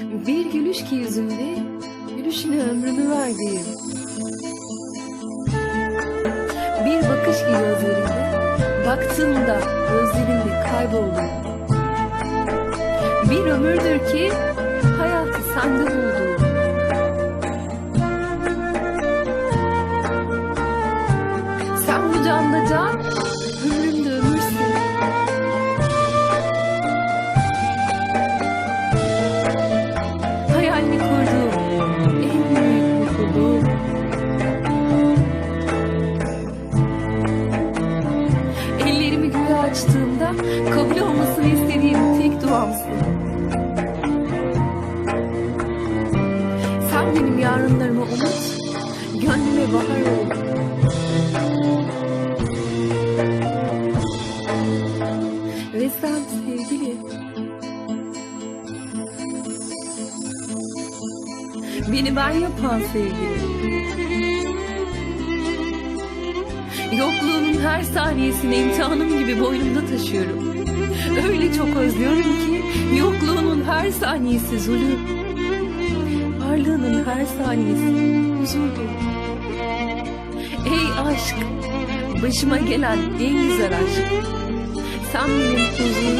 Bir gülüş ki yüzünde, gülüşüne ömrümü verdiğim. Bir bakış ki gözlerinde, baktığımda gözlerinde kayboldum. Bir ömürdür ki hayatı sende buldum. Sen bu canda can, açtığımda kabul olmasını istediğim tek duamsın. Sen benim yarınlarıma umut, gönlüme bahar ol. Ve sen sevgili, beni ben yapan sevgili. Yokluğunun her saniyesini imtihanım gibi boynumda taşıyorum. Öyle çok özlüyorum ki yokluğunun her saniyesi zulüm. Varlığının her saniyesi huzur. Ey aşk, başıma gelen en güzel aşk. Sen benim huzurum,